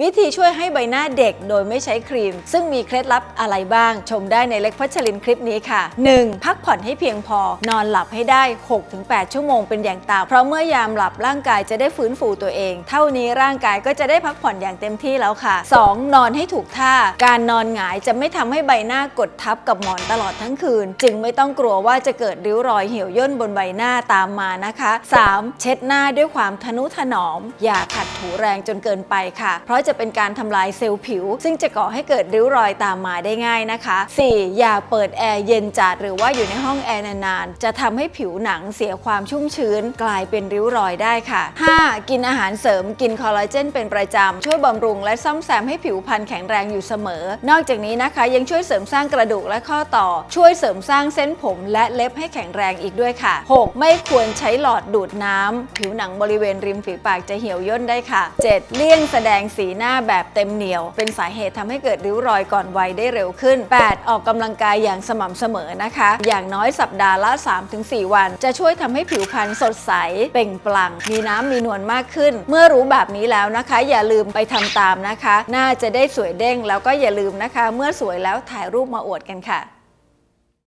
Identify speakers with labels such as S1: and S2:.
S1: วิธีช่วยให้ใบหน้าเด็กโดยไม่ใช้ครีม ซึ่งมีเคล็ดลับอะไรบ้าง ชมได้ในเล็กพัชรินคลิปนี้ค่ะ 1. พักผ่อนให้เพียงพอ นอนหลับให้ได้ 6-8 ชั่วโมงเป็นอย่างต่ำเพราะเมื่อยามหลับร่างกายจะได้ฟื้นฟูตัวเอง เท่านี้ร่างกายก็จะได้พักผ่อนอย่างเต็มที่แล้วค่ะ 2. นอนให้ถูกท่า การนอนหงายจะไม่ทำให้ใบหน้ากดทับกับหมอนตลอดทั้งคืน จึงไม่ต้องกลัวว่าจะเกิดริ้วรอยเหี่ยวย่นบนใบหน้าตามมานะคะ 3. เช็ดหน้าด้วยความทนุถนอม อย่าขัดถูแรงจนเกินไปค่ะเพราะจะเป็นการทำลายเซลล์ผิว ซึ่งจะก่อให้เกิดริ้วรอยตามมาได้ง่ายนะคะ 4. อย่าเปิดแอร์เย็นจัดหรือว่าอยู่ในห้องแอร์นานๆ จะทำให้ผิวหนังเสียความชุ่มชื้น กลายเป็นริ้วรอยได้ค่ะ 5. กินอาหารเสริมกินคอลลาเจนเป็นประจำ ช่วยบำรุงและซ่อมแซมให้ผิวพรรณแข็งแรงอยู่เสมอ นอกจากนี้นะคะยังช่วยเสริมสร้างกระดูกและข้อต่อ ช่วยเสริมสร้างเส้นผมและเล็บให้แข็งแรงอีกด้วยค่ะ 6. ไม่ควรใช้หลอดดูดน้ำผิวหนังบริเวณริมฝีปากจะเหี่ยวย่นได้ค่ะ 7. เลี่ยงแสดงสีหน้าแบบเต็มเหนียว เป็นสาเหตุทำให้เกิดริ้วรอยก่อนวัยได้เร็วขึ้น 8. ออกกำลังกายอย่างสม่ำเสมอนะคะ อย่างน้อยสัปดาห์ละ 3-4 วัน จะช่วยทำให้ผิวพรรณสดใส เปล่งปลั่ง มีน้ำมีนวลมากขึ้น เมื่อรู้แบบนี้แล้วนะคะ อย่าลืมไปทำตามนะคะน่าจะได้สวยเด้งแล้วก็อย่าลืมนะคะ เมื่อสวยแล้วถ่ายรูปมาอวดกันค่ะ